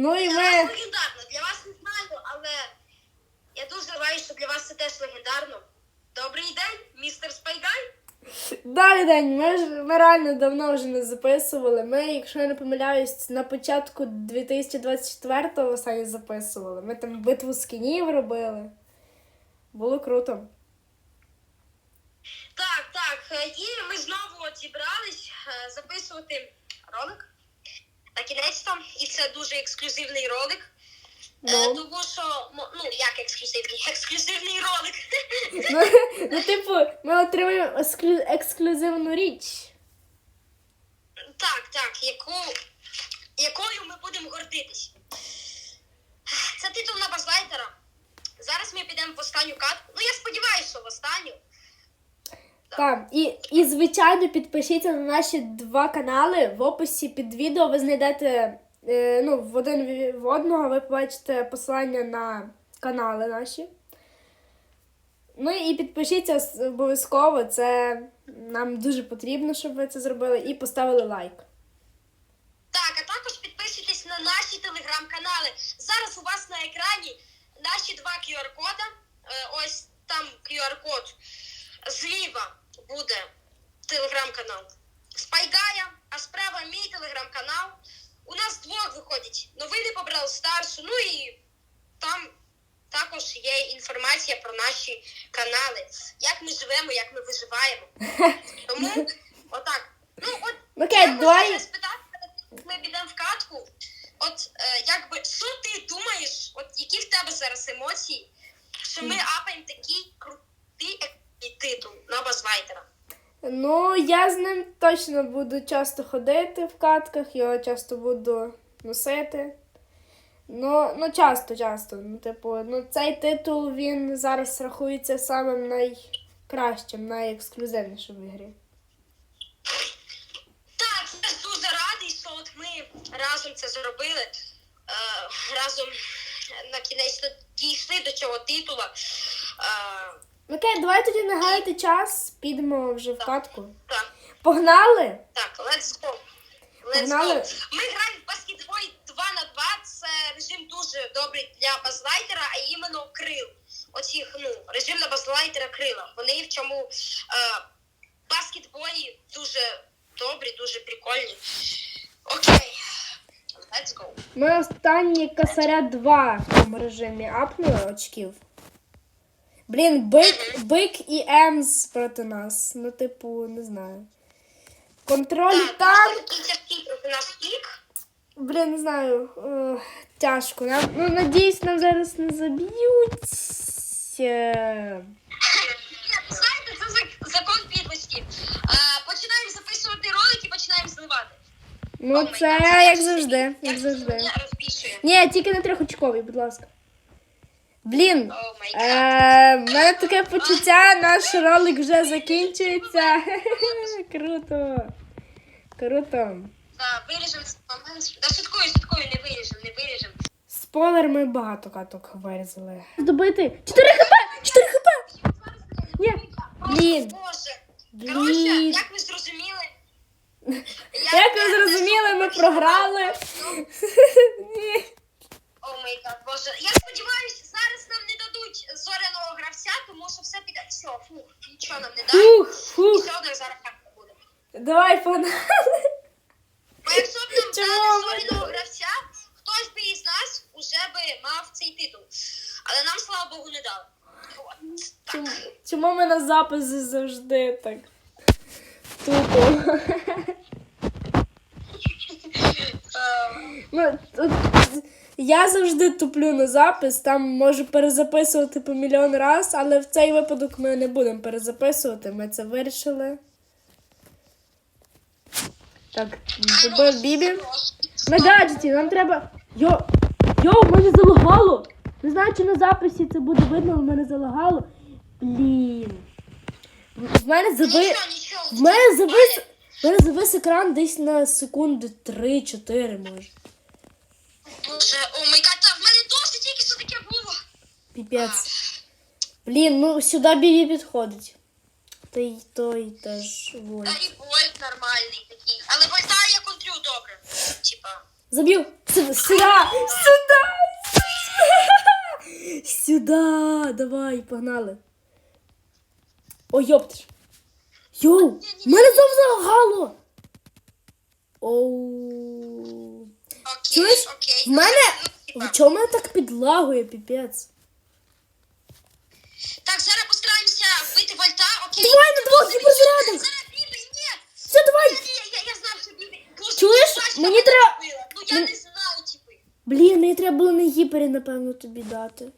Ну і Для ми. вас легендарно. Для вас не знаю, але я дуже радий, що для вас це теж легендарно. Добрий день, містер Спайгай. Далі день. Ми ж ми реально давно вже не записували. Ми, якщо я не помиляюсь, на початку 2024-го останнє записували. Ми там битву скінів робили. Було круто. Так, так. е, І ми знову от зібрались е, записувати ролик. На кінець то. І це дуже ексклюзивний ролик. Е, Ну. Тому що, ну, як ексклюзивний? Ексклюзивний ролик. Ну, ну, типу, ми отримуємо ексклю- ексклюзивну річ. Так, так, яку, якою ми будемо гордитись. Це титул на базлайтера. Зараз ми підемо в останню катку. Ну, я сподіваюся, що в останню. Так, і, і звичайно підпишіться на наші два канали. В описі під відео ви знайдете е, ну, в один в одного ви побачите посилання на канали наші. Ну і підпишіться обов'язково, це нам дуже потрібно, щоб ви це зробили, і поставили лайк. Так, а також підписуйтесь на наші телеграм-канали. Зараз у вас на екрані наші два QR-кода. Е, Ось там QR-код зліва буде телеграм-канал Спайгая, а справа мій телеграм-канал. У нас двох виходить новини по Brawl Старсу. Ну і там також є інформація про наші канали, як ми живемо, як ми виживаємо. Тому отак. Ну, от Окей, я хочу давай. тебе спитати, як ми підемо в катку. От е, якби що ти думаєш, от які в тебе зараз що ми апаємо такий крутий титул на базвайтера? Ну, я з ним точно буду часто ходити в катках, його часто буду носити. Ну, ну часто, часто. Ну, типу, ну, цей титул він зараз рахується самим найкращим, найексклюзивнішим в ігрі. Так, я дуже радий, що от ми разом це зробили. Е, разом на кінець дійшли до цього титула. Окей, давай тоді не гаяти час, підемо вже в катку. так, Погнали! так, let's go. Let's Погнали. go. Ми граємо в баскетболі 2 на 2. Це режим дуже добрий для базлайтера, а іменно крил. Оцих, ну, режим на базлайтера крила. Вони в цьому е, баскетболі дуже добрі, дуже прикольні. Окей. Let's go. Ми останні косаря 2 в цьому режимі апнули очків. Блін, бик, бик і Емс проти нас. Ну, типу, не знаю. Контроль тяжкий проти нас пік. Блін, не знаю. Е, тяжко. Нам, ну, надіюсь, нам зараз не заб'ють. Е, Знаєте, це зак- закон підлості. Е, починаємо записувати ролик і починаємо зливати. Ну, це як завжди. Як завжди. Ні, тільки не трьохочковий, будь ласка. Блін. Е, в мене таке почуття, наш ролик вже закінчується. Круто. Круто. Виріжемо момент. Шуткую, шуткую, не виріжемо, не виріжемо. Спойлер, ми багато каток вирізали. Здобити 4 хп! 4 хп! Ні. Блін. Блін. Коротше, як ви зрозуміли? Як ви зрозуміли, ми програли. Ні. О май гад, боже. Я сподіваюся, зараз нам не дадуть зоряного гравця, тому що все піде. Все, фух, нічого нам не дають. Фух, фух. все одно зараз так буде. Давай, погнали. Бо якщо б нам Чому дали ми зоряного гравця, хтось би із нас уже би мав цей титул. Але нам, слава Богу, не дали. От, так. Чому, чому ми на записи завжди так тупо? Ну, тут я завжди туплю на запис, там можу перезаписувати по мільйон раз, але в цей випадок ми не будемо перезаписувати, ми це вирішили. Так, добив Бібі. На гаджеті, нам треба. Йо! Йо, в мене залагало! Не знаю, чи на записі це буде видно, але в мене залагало. Блін. В мене зави... В мене завис. Мене завис екран десь на секунди 3-4, може. Боже, о май гад, та в мене досить тільки що таке було. Піпець. Блін, ну сюди бібі підходить. Та й той теж Та воль. і вольт нормальний такий. Але вольта я контрю добре. Типа, Заб'ю. Сюди, сюди. Сюди, давай, погнали. Ой, йоптиш. Йоу, мене знову залагало. Оу. Чуєш? В мене. Ну. В чому мене так підлагує, піпець? Так, зараз постараємося вбити вольта, окей. Давай на двох гіперзарядах. Зараз бібі, ні. Все, давай. Ні, я, я знав, що бібі. Боже, Чуєш? ти Мені треба-. Ну я Мен- не знаю, типу. Блін, мені треба було на гіпері, напевно, тобі дати.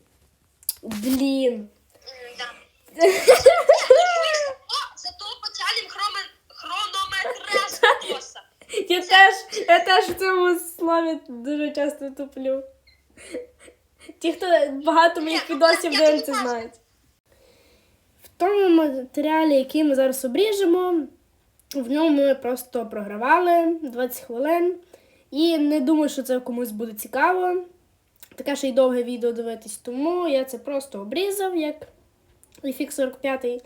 Блін. М, Да. Я теж, я теж в цьому слові дуже часто туплю. Ті, хто багато моїх відосів я- я дивиться, знають. В тому матеріалі, який ми зараз обріжемо, в ньому ми просто програвали 20 хвилин. І не думаю, що це комусь буде цікаво. Таке ще й довге відео дивитись, тому я це просто обрізав, як FX 45.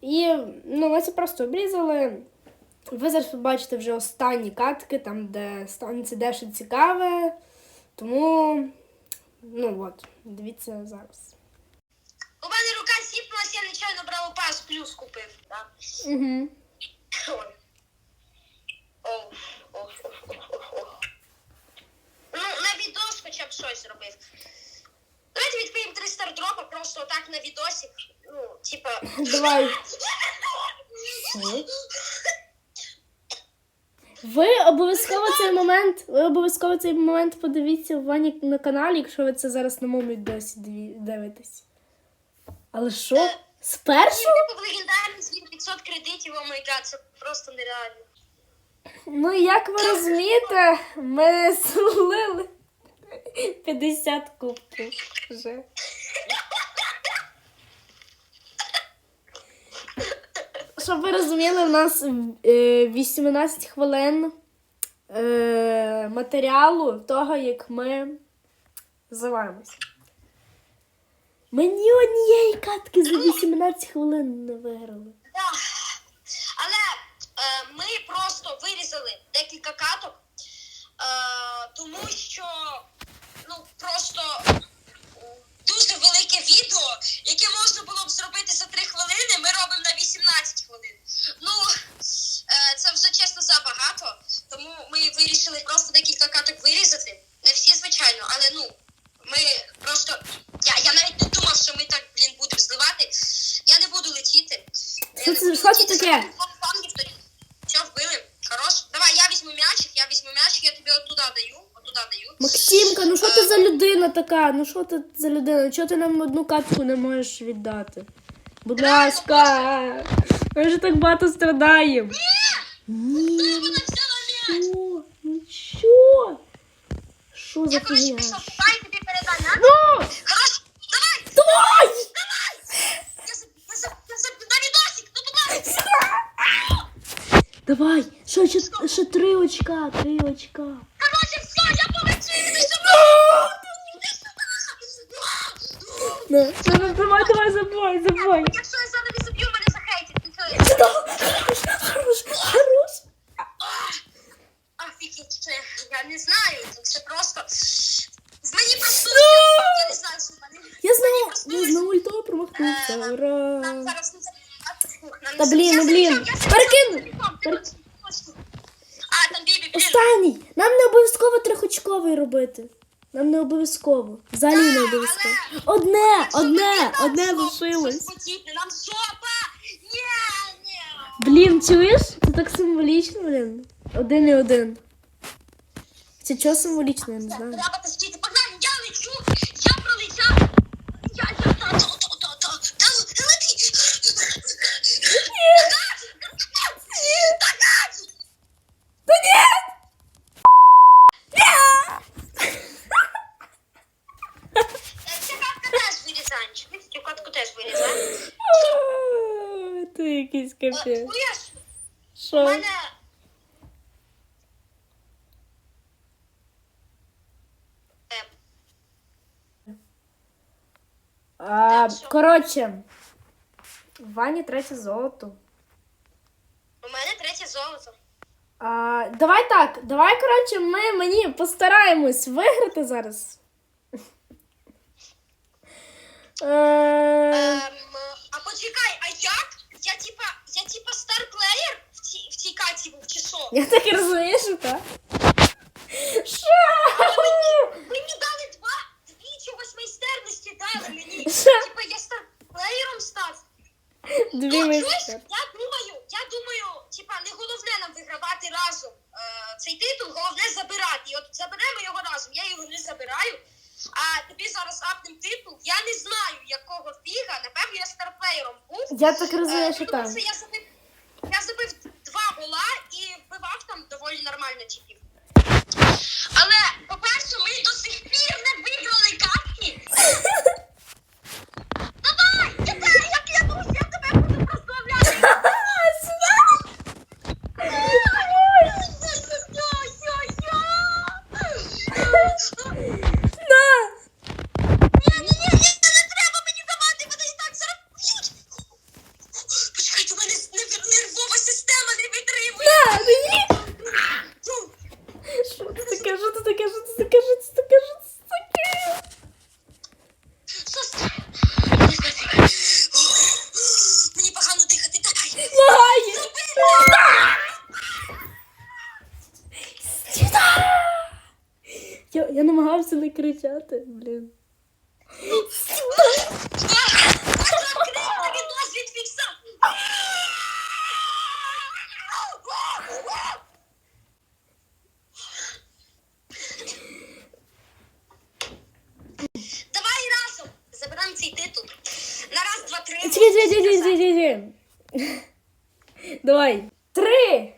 І ну, ми це просто обрізали. Ви зараз побачите вже останні катки, там, де станеться дещо цікаве. Тому, ну от, дивіться зараз. У мене рука сіпнулась, я нечайно брав пас плюс купив. Да? Угу. Ох, ох, ох, ох. Ну, на відос хоча б щось зробив. Давайте відкриємо три стардропа просто так на відосі. Ну, типа. Давай. Ви обов'язково цей момент, ви обов'язково цей момент подивіться у Вані на каналі, якщо ви це зараз на моєму відосі диві- дивитесь. Але що? Спершу? Типу, в легендарний світ 500 кредитів, о май гад, це просто нереально. Ну, як ви розумієте, ми слили 50 кубків вже. Щоб ви розуміли, у нас е, 18 хвилин е, матеріалу того, як ми зливаємося. Мені однієї катки за 18 хвилин не виграли. Да. Але е, ми просто вирізали декілька каток, е, тому що ну просто м, відео, яке можна було б зробити за 3 хвилини, ми робимо на 18 хвилин. Ну е, це вже чесно забагато, тому ми вирішили просто декілька каток вирізати. Не всі, звичайно, але ну. Ми просто. Я, я навіть не думав, що ми так, блін, будемо зливати. Я не буду летіти. Я Що не буду що це летіти. таке? Фангів тоді. Все, вбили. Хорош. Давай, я візьму м'ячик, я візьму м'ячик, я тобі отуда даю. Отуда даю. Максимка, ну що ти за людина така? Ну що ти за людина? Чого ти нам одну катку не можеш віддати? Будь ласка, ми вже так багато страдаємо. Ні, Вона взяла м'яч. що? Нічого. Що за Я коротше фігня? пішов, давай тобі передай м'яч. Ну! Хорош. Давай. Давай! Я за, я за, я за, на відосик, ну будь ласка. Давай! Ще, ще, ще три очка, три очка. Коротше, все, я полечу, іди сюди. Ну, давай, давай, давай, забой, забой. Якщо я зараз не заб'ю, мене захейтять. Ти це- Хорош, хорош. Офігеть, що я, я не знаю, це просто... В мені просто... Я не знаю, що в мене... Я знову, проснулась. я знову ульто промахнувся. Нам Ура. зараз не. Та блін, ну блін. Перекину. Пер- А, там Бібі, блін. Останній! Нам не обов'язково трьохочковий робити. Нам не обов'язково. Взагалі не обов'язково. Одне, одне, одне лишилось. Нам жопа! Ні, ні. Блін, чуєш? Це так символічно, блін. Один і один. Це чого символічно, я не знаю. Треба тащити. Погнали, я лечу. Я пролетяв. Я, я, та, та, та, та, та, та, та, лети. Та ні! Е, Ця катка вирізаємо. Чуєш, теж вирізаємо. Ти якийсь капець. Чуєш? У Що? мене... Е, А, що? коротше. В Вані третє золото. У мене третє золото. А, давай так, давай, коротше, ми мені постараємось виграти зараз. Е, Ем, а почекай, а як? Я типа, я типа старплеєр в цій, в цій каті був, чи що? Я так і розумію, що так. Що? Мені дали два, дві чогось майстерності дали мені. Що? Типа я старплеєром став. Дві Ну, чуєш, я думаю, я думаю, типа, не головне нам вигравати разом е, цей титул, головне забирати. І от заберемо його разом, я його не забираю. А тобі зараз апнем титул. Я не знаю, якого фіга, напевно, я старплеєром був. Я так розумію, Е, що тому так. що я забив, я забив два гола і вбивав там доволі нормально типів. Я, намагався не кричати, блін. Давай разом заберемо цей титул. На раз, два, три. Чекай, чекай, чекай, чекай, чекай. Давай. Три,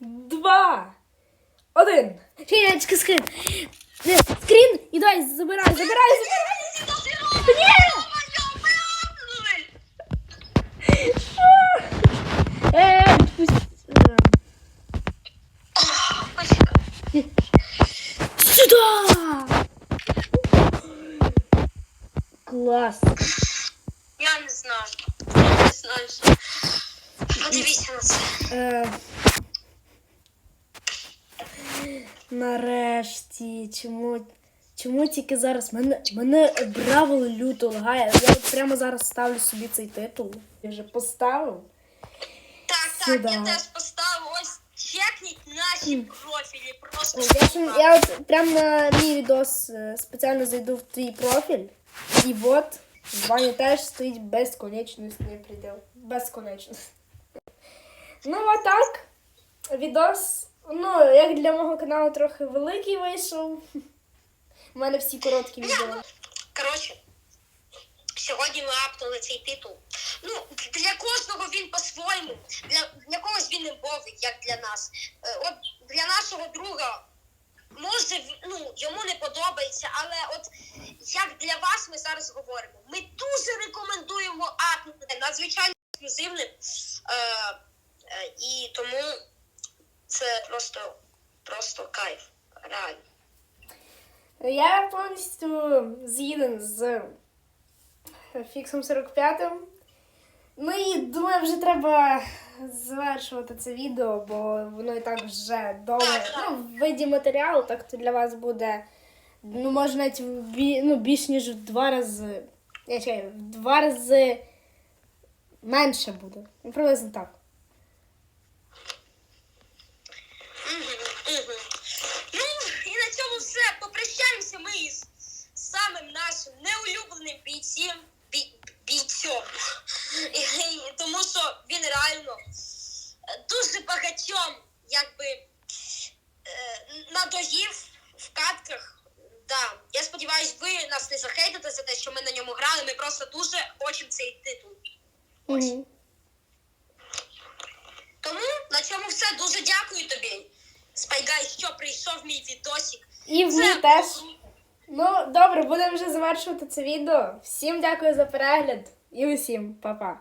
два, один. Чекай, чекай, скрін. Не, Скрін і давай, забирай, забирай, забирай. Е, відпусти. Е, Сюда! Клас. Я не знаю. Я не знаю. що. Подивіться на це. нарешті, чому, чому тільки зараз? Мене, мене бравл люто лагає. Я от прямо зараз ставлю собі цей титул. Я вже поставив. Так, так, Сюда. я теж поставив. Ось чекніть наші профілі. Просто Я, я от прямо на мій відос е, спеціально зайду в твій профіль. І от в Вані теж стоїть безконечностний приділ. Безконечність. Ну, а так. Відос, ну, як для мого каналу, трохи великий вийшов. У мене всі короткі відео. Коротше, сьогодні ми апнули цей титул. Ну, для кожного він по-своєму. Для, для когось він імбовий, як для нас. Е, От для нашого друга. Може, ну, йому не подобається, але от як для вас ми зараз говоримо, ми дуже рекомендуємо апнути надзвичайно ексклюзивним. Е, е, і тому це просто, просто кайф. Реально. Я повністю згіден з фіксом 45. Ну і думаю, вже треба завершувати це відео, бо воно і так вже довго. Ну, в виді матеріалу, так то для вас буде. Ну, може навіть бі- ну, більш ніж в два рази. Я чекаю, в два рази менше буде. Ну, приблизно так. Мгм, мгм. Ну, і на цьому все. Попрощаємося ми із самим нашим неулюбленим бійцем. Бій, бійцем. І, і, тому що він реально е, дуже багатьом, якби, е, надоїв в катках. Да. Я сподіваюся, ви нас не захейтите за те, що ми на ньому грали. Ми просто дуже хочемо цей титул. Угу. Тому на цьому все. Дуже дякую тобі. Спайгай, що прийшов мій відосик. І в Це теж. Ну, добре, будемо вже завершувати це відео. Всім дякую за перегляд і усім па-па.